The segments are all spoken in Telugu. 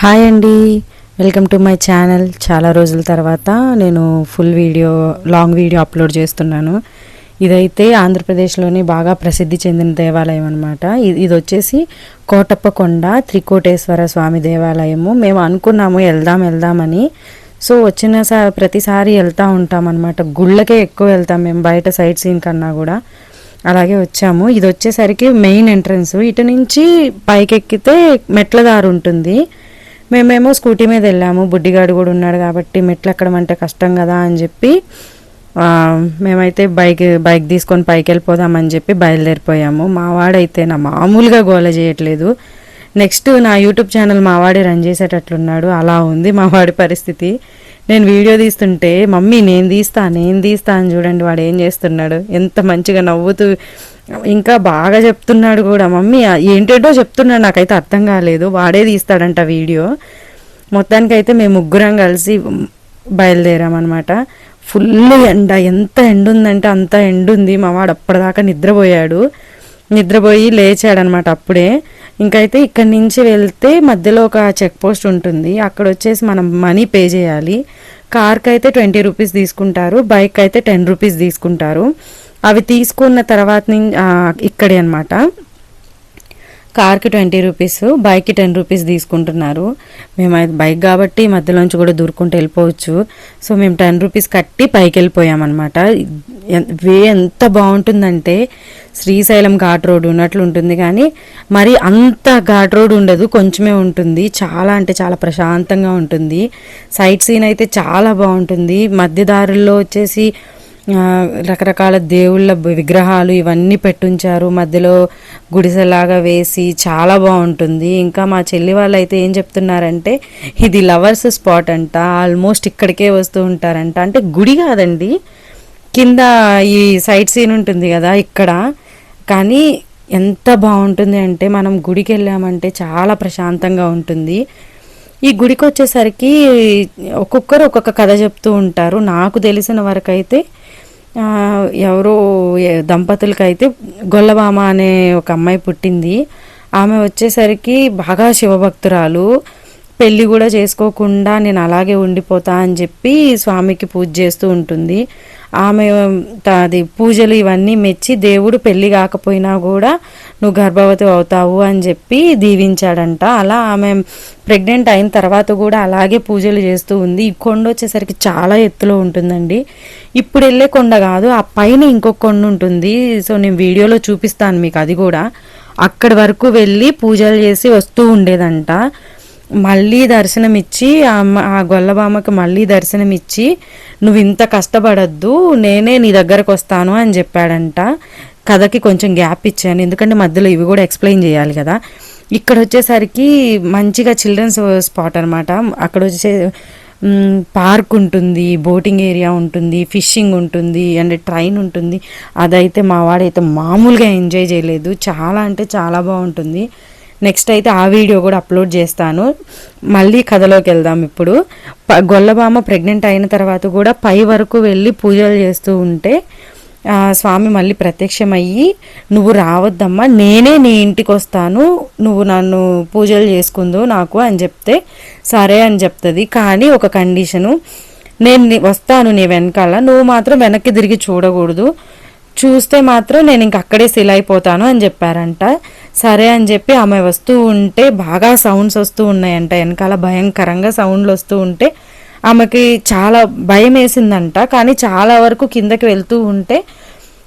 హాయ్ అండి. Welcome to my channel. చాలా రోజుల తర్వాత నేను full video long video upload చేస్తున్నాను. ఇదైతే ఆంధ్రప్రదేశ్లోని బాగా ప్రసిద్ధి చెందిన దేవాలయం అనమాట ఇది వచ్చేసి కోటప్పకొండ త్రికోటేశ్వర స్వామి దేవాలయము. మేము అనుకున్నాము వెళ్దాం వెళ్దామని సో వచ్చిన సా ప్రతిసారి వెళ్తూ ఉంటాం అనమాట గుళ్ళకే ఎక్కువ వెళ్తాం మేము బయట సైట్ సీన్ కన్నా కూడా. అలాగే వచ్చాము. ఇది వచ్చేసరికి మెయిన్ ఎంట్రన్స్. ఇటు నుంచి పైకెక్కితే మెట్ల దారి ఉంటుంది. మేమేమో స్కూటీ మీద వెళ్ళాము. బుడ్డిగాడు కూడా ఉన్నాడు కాబట్టి మెట్లు ఎక్కడమంటే కష్టం కదా అని చెప్పి మేమైతే బైక్ బైక్ తీసుకొని పైకి వెళ్ళిపోదామని చెప్పి బయలుదేరిపోయాము. మావాడైతే నా మామూలుగా గోల చేయట్లేదు. నెక్స్ట్ నా యూట్యూబ్ ఛానల్ మావాడే రన్ చేసేటట్లున్నాడు. అలా ఉంది మావాడి పరిస్థితి. నేను వీడియో తీస్తుంటే మమ్మీ నేను తీస్తా నేను తీస్తా అని చూడండి వాడు ఏం చేస్తున్నాడు. ఎంత మంచిగా నవ్వుతూ ఇంకా బాగా చెప్తున్నాడు కూడా. మమ్మీ ఏంటేంటో చెప్తున్నాడు నాకైతే అర్థం కాలేదు. వాడే తీస్తాడంట వీడియో. మొత్తానికైతే మేము ముగ్గురం కలిసి బయలుదేరామన్నమాట. ఫుల్ ఎండ. ఎంత ఎండ ఉందంటే అంత ఎండ ఉంది మా వాడు అప్పటిదాకా నిద్రపోయాడు. నిద్రపోయి లేచాడనమాట అప్పుడే. ఇంకైతే ఇక్కడి నుంచి వెళ్తే మధ్యలో ఒక చెక్ పోస్ట్ ఉంటుంది. అక్కడ వచ్చేసి మనం మనీ పే చేయాలి. కార్కి అయితే ట్వంటీ రూపీస్ తీసుకుంటారు. బైక్ అయితే టెన్ రూపీస్ తీసుకుంటారు. అవి తీసుకున్న తర్వాత ఇక్కడే అనమాట కార్కి ట్వంటీ రూపీస్ బైక్కి టెన్ రూపీస్ తీసుకుంటున్నారు. మేము బైక్ కాబట్టి మధ్యలోంచి కూడా దూరుకుంటూ వెళ్ళిపోవచ్చు. సో మేము టెన్ రూపీస్ కట్టి పైకి వెళ్ళిపోయామన్నమాట. వే ఎంత బాగుంటుందంటే శ్రీశైలం ఘాట్ రోడ్ ఉన్నట్లు ఉంటుంది కానీ మరి అంత ఘాట్ రోడ్ ఉండదు కొంచెమే ఉంటుంది. చాలా అంటే చాలా ప్రశాంతంగా ఉంటుంది. సైట్ సీన్ అయితే చాలా బాగుంటుంది. మధ్య దారుల్లో వచ్చేసి రకరకాల దేవుళ్ళ విగ్రహాలు ఇవన్నీ పెట్టుంచారు. మధ్యలో గుడిసెలాగా వేసి చాలా బాగుంటుంది. ఇంకా మా చెల్లి వాళ్ళు అయితే ఏం చెప్తున్నారంటే ఇది లవర్స్ స్పాట్ అంట. ఆల్మోస్ట్ ఇక్కడికే వస్తూ ఉంటారంట. అంటే గుడి కాదండి. కింద ఈ సైట్ సీన్ ఉంటుంది కదా ఇక్కడ. కానీ ఎంత బాగుంటుంది అంటే మనం గుడికి వెళ్ళామంటే చాలా ప్రశాంతంగా ఉంటుంది. ఈ గుడికి వచ్చేసరికి ఒక్కొక్కరు ఒక్కొక్క కథ చెప్తూ ఉంటారు. నాకు తెలిసిన వరకైతే ఎవరో దంపతులకైతే గొల్లబామ అనే ఒక అమ్మాయి పుట్టింది. ఆమె వచ్చేసరికి బాగా శివభక్తురాలు. పెళ్ళి కూడా చేసుకోకుండా నేను అలాగే ఉండిపోతా అని చెప్పి స్వామికి పూజ చేస్తూ ఉంటుంది. ఆమె అది పూజలు ఇవన్నీ మెచ్చి దేవుడు పెళ్ళి కాకపోయినా కూడా నువ్వు గర్భవతి అవుతావు అని చెప్పి దీవించాడంట. అలా ఆమె ప్రెగ్నెంట్ అయిన తర్వాత కూడా అలాగే పూజలు చేస్తూ ఉంది. ఈ కొండ వచ్చేసరికి చాలా ఎత్తులో ఉంటుందండి. ఇప్పుడు వెళ్ళే కొండ కాదు ఆ పైన ఇంకొక కొండ ఉంటుంది. సో నేను వీడియోలో చూపిస్తాను మీకు అది కూడా. అక్కడి వరకు వెళ్ళి పూజలు చేసి వస్తూ ఉండేదంట. మళ్ళీ దర్శనం ఇచ్చి ఆ గొల్లబామకి ఆ మళ్ళీ దర్శనం ఇచ్చి నువ్వు ఇంత కష్టపడద్దు నేనే నీ దగ్గరకు వస్తాను అని చెప్పాడంట. కథకి కొంచెం గ్యాప్ ఇచ్చాను. ఎందుకంటే మధ్యలో ఇవి కూడా ఎక్స్ప్లెయిన్ చేయాలి కదా. ఇక్కడ వచ్చేసరికి మంచిగా చిల్డ్రన్స్ స్పాట్ అనమాట అక్కడ వచ్చే పార్క్ ఉంటుంది బోటింగ్ ఏరియా ఉంటుంది ఫిషింగ్ ఉంటుంది అండ్ ట్రైన్ ఉంటుంది. అదైతే మా వాడైతే మామూలుగా ఎంజాయ్ చేయలేదు. చాలా అంటే చాలా బాగుంటుంది. నెక్స్ట్ అయితే ఆ వీడియో కూడా అప్లోడ్ చేస్తాను. మళ్ళీ కథలోకి వెళ్దాం ఇప్పుడు. ప- గొల్లబామ ప్రెగ్నెంట్ అయిన తర్వాత కూడా పై వరకు వెళ్ళి పూజలు చేస్తూ ఉంటే స్వామి మళ్ళీ ప్రత్యక్షమయ్యి నువ్వు రావద్దమ్మా నేనే నీ ఇంటికి వస్తాను నువ్వు నన్ను పూజలు చేసుకుందు నాకు అని చెప్తే సరే అని చెప్తుంది. కానీ ఒక కండిషను నేను వస్తాను నీ వెనకాల నువ్వు మాత్రం వెనక్కి తిరిగి చూడకూడదు. చూస్తే మాత్రం నేను ఇంక అక్కడే సిల్ అయిపోతాను అని చెప్పారంట. సరే అని చెప్పి ఆమె వస్తూ ఉంటే బాగా సౌండ్స్ వస్తూ ఉన్నాయంట. వెనకాల భయంకరంగా సౌండ్లు వస్తూ ఉంటే ఆమెకి చాలా భయం వేసిందంట. కానీ చాలా వరకు కిందకి వెళ్తూ ఉంటే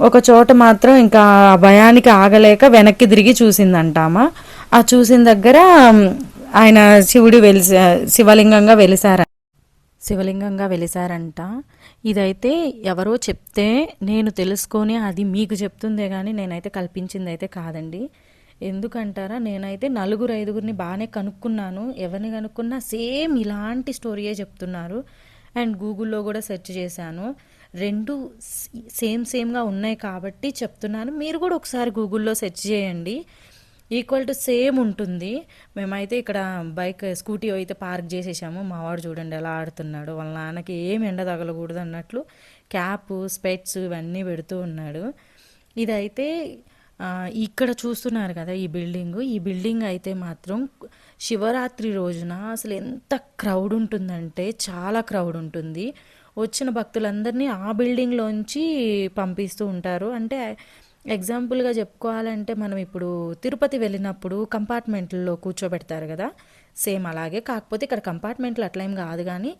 ఒక చోట మాత్రం ఇంకా ఆ భయానికి ఆగలేక వెనక్కి తిరిగి చూసిందంట ఆమె. ఆ చూసిన దగ్గర ఆయన శివుడు వెలిసా శివలింగంగా వెలిసార శివలింగంగా వెలిసారంట. ఇదైతే ఎవరో చెప్తే నేను తెలుసుకొని అది మీకు చెప్తుందే కానీ నేనైతే కల్పించింది అయితే కాదండి. ఎందుకంటారా? నేనైతే నలుగురు ఐదుగురిని బాగానే కనుక్కున్నాను. ఎవరిని కనుక్కున్నా సేమ్ ఇలాంటి స్టోరీయే చెప్తున్నారు. అండ్ గూగుల్లో కూడా సెర్చ్ చేశాను. రెండు సేమ్ సేమ్గా ఉన్నాయి కాబట్టి చెప్తున్నాను. మీరు కూడా ఒకసారి గూగుల్లో సెర్చ్ చేయండి. ఈక్వల్ టు సేమ్ ఉంటుంది. మేమైతే ఇక్కడ బైక్ స్కూటీ అయితే పార్క్ చేసేసాము. మావాడు చూడండి ఎలా ఆడుతున్నాడు. వాళ్ళ నాన్నకి ఏం ఎండ తగలకూడదు అన్నట్లు క్యాప్ స్పెట్స్ ఇవన్నీ పెడుతూ ఉన్నాడు. ఇదైతే ఇక్కడ చూస్తున్నారు కదా ఈ బిల్డింగ్. ఈ బిల్డింగ్ అయితే మాత్రం శివరాత్రి రోజున అసలు ఎంత క్రౌడ్ ఉంటుందంటే చాలా క్రౌడ్ ఉంటుంది. వచ్చిన భక్తులందరినీ ఆ బిల్డింగ్లోంచి పంపిస్తూ ఉంటారు. అంటే ఎగ్జాంపుల్గా చెప్పుకోవాలంటే మనం ఇప్పుడు తిరుపతి వెళ్ళినప్పుడు కంపార్ట్మెంట్లో కూర్చోబెడతారు కదా. సేమ్ అలాగే కాకపోతే ఇక్కడ కంపార్ట్మెంట్లు అట్లా ఏం కాదు కానీ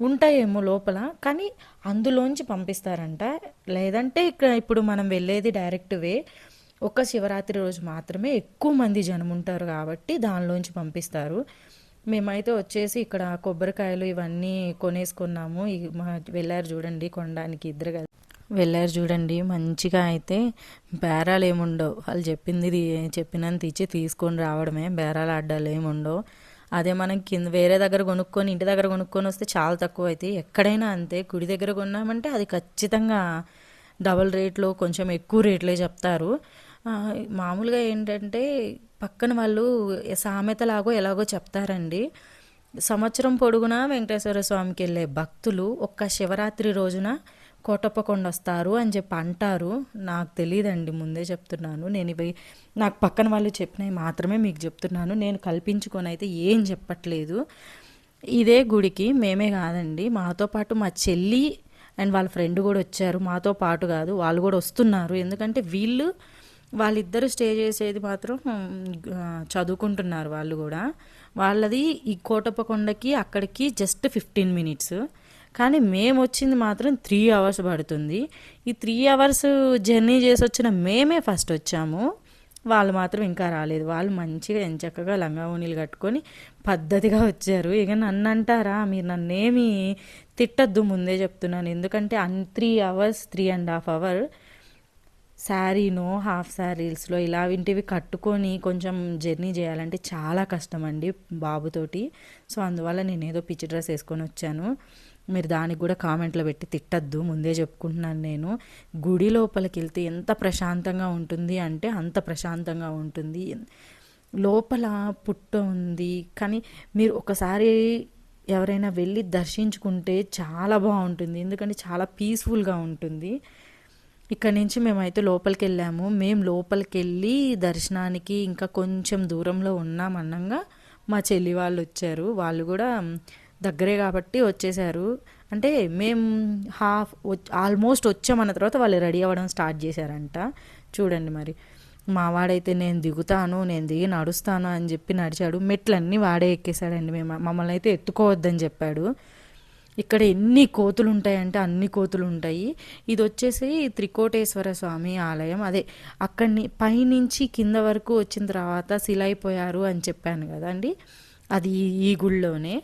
ఉంటాయేమో లోపల. కానీ అందులోంచి పంపిస్తారంట. లేదంటే ఇక్కడ ఇప్పుడు మనం వెళ్ళేది డైరెక్ట్ వే. ఒక్క శివరాత్రి రోజు మాత్రమే ఎక్కువ మంది జనం ఉంటారు కాబట్టి దానిలోంచి పంపిస్తారు. మేమైతే వచ్చేసి ఇక్కడ కొబ్బరికాయలు ఇవన్నీ కొనేసుకున్నాము. వెళ్ళారు చూడండి కొనడానికి ఇద్దరు కదా. వెళ్ళారు చూడండి మంచిగా అయితే బేరాలు ఏముండవు. వాళ్ళు చెప్పింది ఇది చెప్పినంత ఇచ్చి తీసుకొని రావడమే. బేరాలు ఆడ్డాలు ఏముండవు. అదే మనం కింద వేరే దగ్గర కొనుక్కొని ఇంటి దగ్గర కొనుక్కొని వస్తే చాలా తక్కువ అయితే ఎక్కడైనా అంతే. గుడి దగ్గర కొన్నామంటే అది ఖచ్చితంగా డబల్ రేట్లో కొంచెం ఎక్కువ రేట్లే చెప్తారు. మామూలుగా ఏంటంటే పక్కన వాళ్ళు సామెతలాగో ఎలాగో చెప్తారండి. సంవత్సరం పొడుగునా వెంకటేశ్వర స్వామికి వెళ్ళే భక్తులు ఒక్క శివరాత్రి రోజున కోటప్పకొండ వస్తారు అని చెప్పి అంటారు. నాకు తెలియదండి ముందే చెప్తున్నాను. నేను ఇవి నాకు పక్కన వాళ్ళు చెప్పినవి మాత్రమే మీకు చెప్తున్నాను. నేను కల్పించుకొని అయితే ఏం చెప్పట్లేదు. ఇదే గుడికి మేమే కాదండి మాతో పాటు మా చెల్లి అండ్ వాళ్ళ ఫ్రెండ్ కూడా వచ్చారు. మాతో పాటు కాదు వాళ్ళు కూడా వస్తున్నారు. ఎందుకంటే వీళ్ళు వాళ్ళిద్దరూ స్టే చేసేది మాత్రం చదువుకుంటున్నారు వాళ్ళు కూడా. వాళ్ళది ఈ కోటప్పకొండకి అక్కడికి జస్ట్ ఫిఫ్టీన్ మినిట్స్ కానీ మేము వచ్చింది మాత్రం త్రీ అవర్స్ పడుతుంది. ఈ త్రీ అవర్స్ జర్నీ చేసి వచ్చిన మేమే ఫస్ట్ వచ్చాము. వాళ్ళు మాత్రం ఇంకా రాలేదు. వాళ్ళు మంచిగా ఎంచక్కగా లంగా ఓణీలు కట్టుకొని పద్ధతిగా వచ్చారు. ఇక నన్ను అంటారా మీరు నన్నేమి తిట్టద్దు ముందే చెప్తున్నాను. ఎందుకంటే అన్ three hours three and half hour శారీను half శారీస్లో ఇలా ఇంటివి కట్టుకొని కొంచెం జర్నీ చేయాలంటే చాలా కష్టం అండి బాబుతోటి. సో అందువల్ల నేను ఏదో పిచ్చి డ్రెస్ వేసుకొని వచ్చాను. మీరు దానికి కూడా కామెంట్లో పెట్టి తిట్టద్దు ముందే చెప్పుకుంటున్నాను నేను. గుడి లోపలికి వెళ్తే ఎంత ప్రశాంతంగా ఉంటుంది అంటే అంత ప్రశాంతంగా ఉంటుంది. లోపల పుట్ట ఉంది. కానీ మీరు ఒకసారి ఎవరైనా వెళ్ళి దర్శించుకుంటే చాలా బాగుంటుంది. ఎందుకంటే చాలా పీస్ఫుల్గా ఉంటుంది. ఇక్కడ నుంచి మేమైతే లోపలికి వెళ్ళాము మేము లోపలికి వెళ్ళి దర్శనానికి ఇంకా కొంచెం దూరంలో ఉన్నాం మా చెల్లి వాళ్ళు వచ్చారు వాళ్ళు కూడా దగ్గరే కాబట్టి వచ్చేసారు. అంటే మేము హాఫ్ ఆల్మోస్ట్ వచ్చామన్న తర్వాత వాళ్ళు రెడీ అవ్వడం స్టార్ట్ చేశారంట. చూడండి మరి. మా వాడైతే నేను దిగుతాను నేను దిగి నడుస్తాను అని చెప్పి నడిచాడు. మెట్లన్నీ వాడే ఎక్కేశాడండి మేము. మమ్మల్ని అయితే ఎత్తుకోవద్దని చెప్పాడు. ఇక్కడ ఎన్ని కోతులు ఉంటాయంటే అన్ని కోతులు ఉంటాయి ఇది వచ్చేసి త్రికోటేశ్వర స్వామి ఆలయం. అదే అక్కడిని పైనుంచి కింద వరకు వచ్చిన తర్వాత శిలైపోయారు అని చెప్పాను కదండి. అది ఈ గుడిలోనే.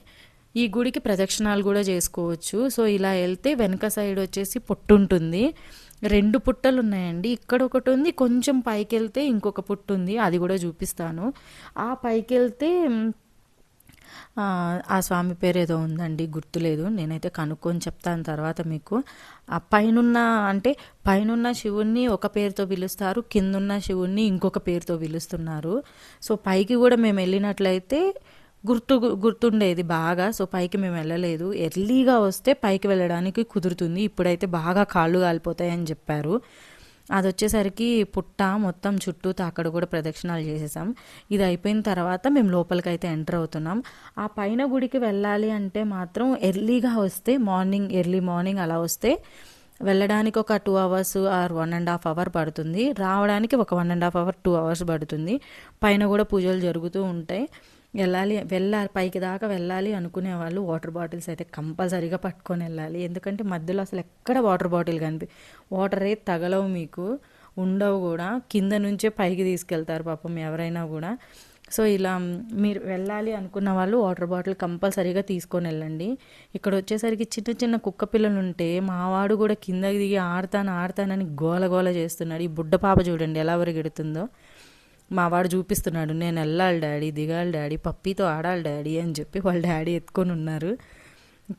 ఈ గుడికి ప్రదక్షిణాలు కూడా చేసుకోవచ్చు. సో ఇలా వెళ్తే వెనక సైడ్ వచ్చేసి పొట్టు ఉంటుంది రెండు పుట్టలు ఉన్నాయండి ఇక్కడ ఒకటి ఉంది కొంచెం పైకి వెళ్తే ఇంకొక పుట్టు ఉంది అది కూడా చూపిస్తాను. ఆ పైకి వెళ్తే ఆ, స్వామి పేరు ఏదో ఉందండి గుర్తులేదు. నేనైతే కనుక్కొని చెప్తాను తర్వాత మీకు. ఆ పైనున్న అంటే పైనున్న శివుణ్ణి ఒక పేరుతో పిలుస్తారు కిందున్న శివుణ్ణి ఇంకొక పేరుతో పిలుస్తున్నారు. సో పైకి కూడా మేము వెళ్ళినట్లయితే గుర్తు గుర్తుండేది బాగా. సో పైకి మేము వెళ్ళలేదు. ఎర్లీగా వస్తే పైకి వెళ్ళడానికి కుదురుతుంది. ఇప్పుడైతే బాగా కాళ్ళు కాలిపోతాయని చెప్పారు. అది వచ్చేసరికి పుట్ట మొత్తం చుట్టూ అక్కడ కూడా ప్రదక్షిణాలు చేసేసాం. ఇది అయిపోయిన తర్వాత మేము లోపలికి అయితే ఎంటర్ అవుతున్నాం. ఆ పైన గుడికి వెళ్ళాలి అంటే మాత్రం ఎర్లీగా వస్తే మార్నింగ్ ఎర్లీ మార్నింగ్ అలా వస్తే వెళ్ళడానికి ఒక two hours or one and half hour పడుతుంది. రావడానికి ఒక one and half hour two hours పడుతుంది. పైన కూడా పూజలు జరుగుతూ ఉంటాయి. వెళ్ళాలి వెళ్ళాలి పైకి దాకా వెళ్ళాలి అనుకునే వాళ్ళు వాటర్ బాటిల్స్ అయితే కంపల్సరీగా పట్టుకొని వెళ్ళాలి. ఎందుకంటే మధ్యలో అసలు ఎక్కడ వాటర్ బాటిల్ కనిపి వాటరే తగలవు మీకు ఉండవు కూడా. కింద నుంచే పైకి తీసుకెళ్తారు పాపం ఎవరైనా కూడా. సో ఇలా మీరు వెళ్ళాలి అనుకున్న వాళ్ళు వాటర్ బాటిల్ కంపల్సరీగా తీసుకొని వెళ్ళండి. ఇక్కడ వచ్చేసరికి చిన్న చిన్న కుక్క పిల్లలు ఉంటే మావాడు కూడా కిందకి దిగి ఆడతాను ఆడతానని గోల గోల చేస్తున్నాడు. ఈ బుడ్డ పాప చూడండి ఎలా వరిగెడుతుందో. మా వాడు చూపిస్తున్నాడు నేను వెళ్ళాలి డాడీ దిగాలి డాడీ పప్పీతో ఆడాలి డాడీ అని చెప్పి వాళ్ళ డాడీ ఎత్తుకొని ఉన్నారు.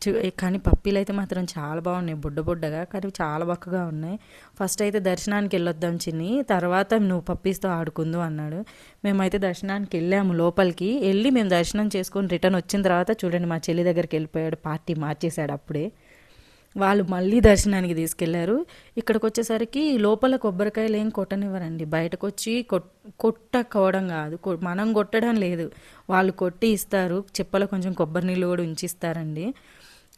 చూ కానీ పప్పీలు అయితే మాత్రం చాలా బాగున్నాయి బుడ్డ బుడ్డగా కానీ చాలా బక్కగా ఉన్నాయి. ఫస్ట్ అయితే దర్శనానికి వెళ్ళొద్దాం చిన్ని తర్వాత నువ్వు పప్పీస్తో ఆడుకుందు అన్నాడు. మేమైతే దర్శనానికి వెళ్ళాము లోపలికి వెళ్ళి మేము దర్శనం చేసుకొని రిటర్న్ వచ్చిన తర్వాత చూడండి మా చెల్లి దగ్గరికి వెళ్ళిపోయాడు పార్టీ మార్చేశాడు అప్పుడే. వాళ్ళు మళ్ళీ దర్శనానికి తీసుకెళ్ళారు. ఇక్కడికి వచ్చేసరికి లోపల కొబ్బరికాయలు ఏం కొట్టనివ్వరండి. బయటకు వచ్చి కొట్టకోవడం కాదు. కొ- మనం కొట్టడం లేదు. వాళ్ళు కొట్టి ఇస్తారు. చెప్పలో కొంచెం కొబ్బరి నీళ్ళు కూడా ఉంచిస్తారండి.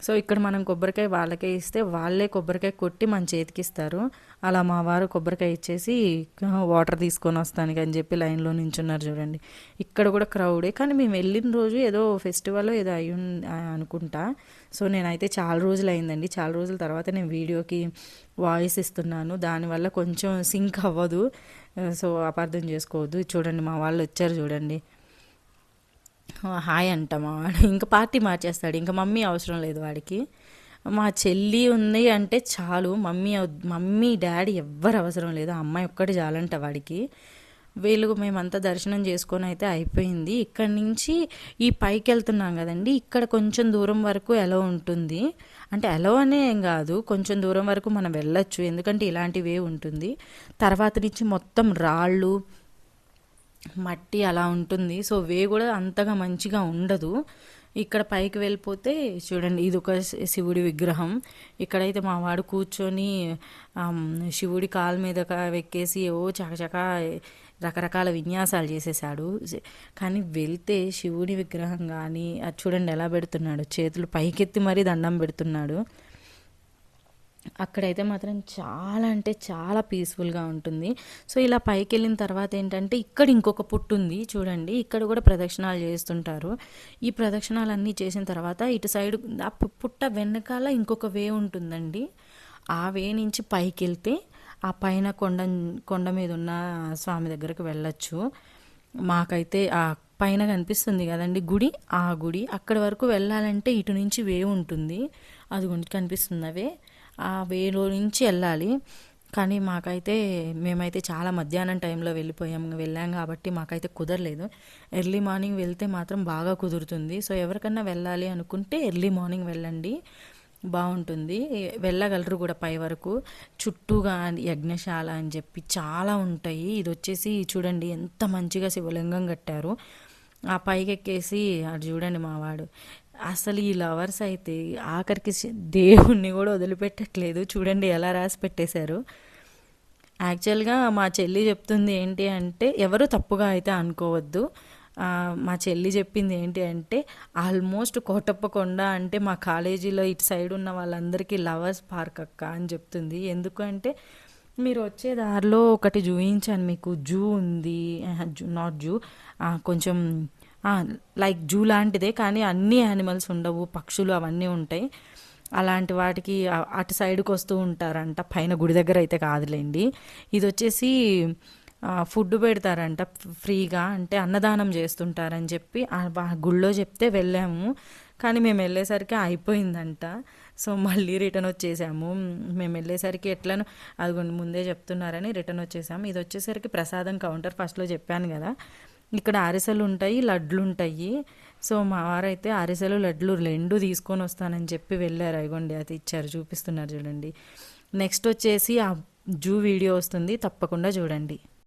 సో ఇక్కడ మనం కొబ్బరికాయ వాళ్ళకే ఇస్తే వాళ్ళే కొబ్బరికాయ కొట్టి మన చేతికి ఇస్తారు. అలా మా వారు కొబ్బరికాయ ఇచ్చేసి వాటర్ తీసుకొని వస్తానికి అని చెప్పి లైన్లో నించున్నారు చూడండి. ఇక్కడ కూడా క్రౌడే కానీ మేము వెళ్ళిన రోజు ఏదో ఫెస్టివల్ ఏదో అయి అనుకుంటా. సో నేనైతే చాలా రోజులు అయిందండి. చాలా రోజుల తర్వాత నేను వీడియోకి వాయిస్ ఇస్తున్నాను. దానివల్ల కొంచెం సింక్ అవ్వదు. సో అపార్థం చేసుకోవద్దు. చూడండి మా వాళ్ళు వచ్చారు చూడండి. హాయ్ అంట మా వాడు. ఇంకా పార్టీ మార్చేస్తాడు. ఇంకా మమ్మీ అవసరం లేదు వాడికి. మా చెల్లి ఉంది అంటే చాలు. మమ్మీ మమ్మీ డాడీ ఎవ్వరు అవసరం లేదు. ఆ అమ్మాయి ఒక్కటి చాలంట వాడికి. వీళ్ళు మేమంతా దర్శనం చేసుకొని అయితే అయిపోయింది. ఇక్కడ నుంచి ఈ పైకి వెళ్తున్నాం కదండి. ఇక్కడ కొంచెం దూరం వరకు ఎలా ఉంటుంది. అంటే ఎలా అనే ఏం కాదు. కొంచెం దూరం వరకు మనం వెళ్ళొచ్చు. ఎందుకంటే ఇలాంటివే ఉంటుంది. తర్వాత నుంచి మొత్తం రాళ్ళు మట్టి అలా ఉంటుంది. సో వే కూడా అంతగా మంచిగా ఉండదు. ఇక్కడ పైకి వెళ్ళిపోతే చూడండి ఇది ఒక శి- శివుడి విగ్రహం. ఇక్కడైతే మా వాడు కూర్చొని శివుడి కాలు మీద వెక్కేసి ఎక్కేసి ఓ చకచక రకరకాల విన్యాసాలు చేసేసాడు. కానీ వెళ్తే శివుడి విగ్రహం కానీ అది చూడండి ఎలా పెడుతున్నాడు. చేతులు పైకెత్తి మరీ దండం పెడుతున్నాడు. అక్కడైతే మాత్రం చాలా అంటే చాలా పీస్ఫుల్గా ఉంటుంది. సో ఇలా పైకి వెళ్ళిన తర్వాత ఏంటంటే ఇక్కడ ఇంకొక పుట్టు ఉంది చూడండి. ఇక్కడ కూడా ప్రదక్షిణాలు చేస్తుంటారు. ఈ ప్రదక్షిణాలన్నీ చేసిన తర్వాత ఇటు సైడ్ ఆ పుట్ట వెనకాల ఇంకొక వే ఉంటుందండి. ఆ వే నుంచి పైకి వెళ్తే ఆ పైన కొండ కొండ మీద ఉన్న స్వామి దగ్గరకు వెళ్ళొచ్చు. మాకైతే ఆ పైన కనిపిస్తుంది కదండి గుడి. ఆ గుడి అక్కడి వరకు వెళ్ళాలంటే ఇటు నుంచి వే ఉంటుంది. అది కనిపిస్తుంది అవే ఆ వేలో నుంచి వెళ్ళాలి. కానీ మాకైతే మేమైతే చాలా మధ్యాహ్నం టైంలో వెళ్ళిపోయాం. వెళ్ళాం కాబట్టి మాకైతే కుదరలేదు. ఎర్లీ మార్నింగ్ వెళ్తే మాత్రం బాగా కుదురుతుంది. సో ఎవరికన్నా వెళ్ళాలి అనుకుంటే ఎర్లీ మార్నింగ్ వెళ్ళండి. బాగుంటుంది. వెళ్ళగలరు కూడా పై వరకు. చుట్టూగా యజ్ఞశాల అని చెప్పి చాలా ఉంటాయి. ఇది వచ్చేసి చూడండి ఎంత మంచిగా శివలింగం కట్టారు. ఆ పైకి ఎక్కేసి అటు చూడండి మావాడు అసలు ఈ లవర్స్ అయితే ఆఖరికి దేవుణ్ణి కూడా వదిలిపెట్టట్లేదు. చూడండి ఎలా రాసి పెట్టేశారు. యాక్చువల్గా మా చెల్లి చెప్తుంది ఏంటి అంటే ఎవరు తప్పుగా అయితే అనుకోవద్దు. మా చెల్లి చెప్పింది ఏంటి అంటే ఆల్మోస్ట్ కోటప్పకొండ అంటే మా కాలేజీలో ఇటు సైడ్ ఉన్న వాళ్ళందరికీ లవర్స్ పార్క్ అక్క అని చెప్తుంది. ఎందుకంటే మీరు వచ్చే దారిలో ఒకటి చూపించాను మీకు. జూ ఉంది. Zoo not zoo. కొంచెం లైక్ జూ లాంటిదే కానీ అన్ని యానిమల్స్ ఉండవు పక్షులు అవన్నీ ఉంటాయి. అలాంటి వాటికి అటు సైడ్కి వస్తూ ఉంటారంట. పైన గుడి దగ్గర అయితే కాదులేండి. ఇది వచ్చేసి ఫుడ్ పెడతారంట ఫ్రీగా అంటే అన్నదానం చేస్తుంటారని చెప్పి గుళ్ళో చెప్తే వెళ్ళాము. కానీ మేము వెళ్ళేసరికి అయిపోయిందంట. సో మళ్ళీ రిటర్న్ వచ్చేసాము. మేము వెళ్ళేసరికి ఎట్లను అది ముందే చెప్తున్నారని రిటర్న్ వచ్చేసాము. ఇది వచ్చేసరికి ప్రసాదం కౌంటర్ ఫస్ట్లో చెప్పాను కదా. ఇక్కడ అరిసెలు ఉంటాయి లడ్లు ఉంటాయి. సో మా వారైతే అరిసెలు లడ్లు రెండు తీసుకొని వస్తానని చెప్పి వెళ్ళారు. అయ్యండి అది ఇచ్చారు చూపిస్తున్నారు చూడండి. నెక్స్ట్ వచ్చేసి ఆ జూ వీడియో వస్తుంది తప్పకుండా చూడండి.